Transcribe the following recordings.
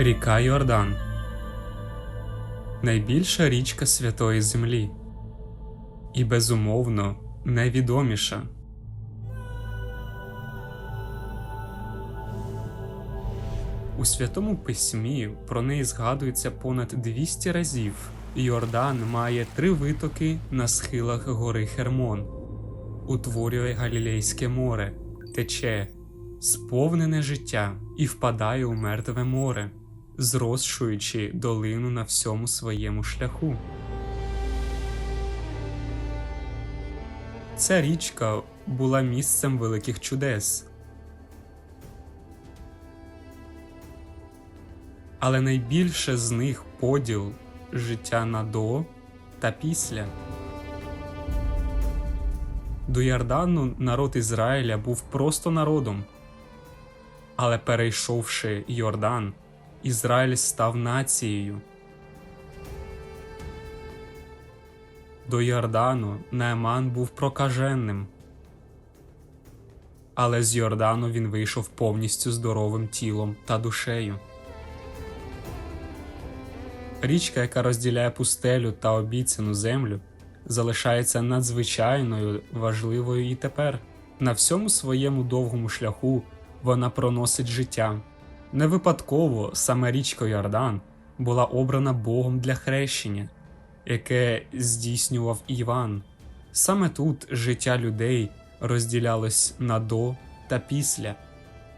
Ріка Йордан. Найбільша річка Святої Землі. І безумовно найвідоміша. У святому письмі про неї згадується понад 200 разів. Йордан має три витоки на схилах гори Хермон, утворює Галілейське море, тече, сповнене життя і впадає у мертве море, зросшуючи долину на всьому своєму шляху. Ця річка була місцем великих чудес. Але найбільше з них поділ життя на до та після. До Йордану народ Ізраїля був просто народом. Але перейшовши Йордан, Ізраїль став нацією. До Йордану Нааман був прокаженним. Але з Йордану він вийшов повністю здоровим тілом та душею. Річка, яка розділяє пустелю та обіцяну землю, залишається надзвичайною важливою і тепер. На всьому своєму довгому шляху вона проносить життя. Не випадково саме річка Йордан була обрана Богом для хрещення, яке здійснював Іван. Саме тут життя людей розділялось на до та після.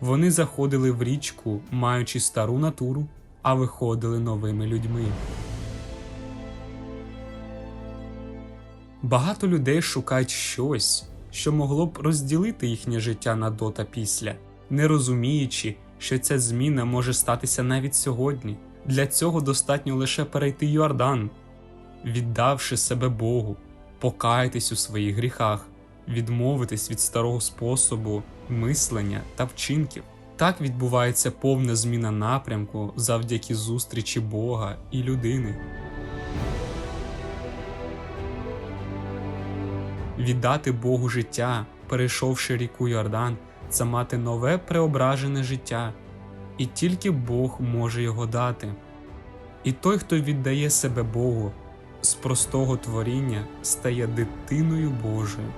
Вони заходили в річку, маючи стару натуру, а виходили новими людьми. Багато людей шукають щось, що могло б розділити їхнє життя на до та після, не розуміючи, що ця зміна може статися навіть сьогодні. Для цього достатньо лише перейти Йордан, віддавши себе Богу, покаятись у своїх гріхах, відмовитись від старого способу мислення та вчинків. Так відбувається повна зміна напрямку завдяки зустрічі Бога і людини. Віддати Богу життя, перейшовши ріку Йордан, це мати нове преображене життя, і тільки Бог може його дати. І той, хто віддає себе Богу з простого творіння, стає дитиною Божою.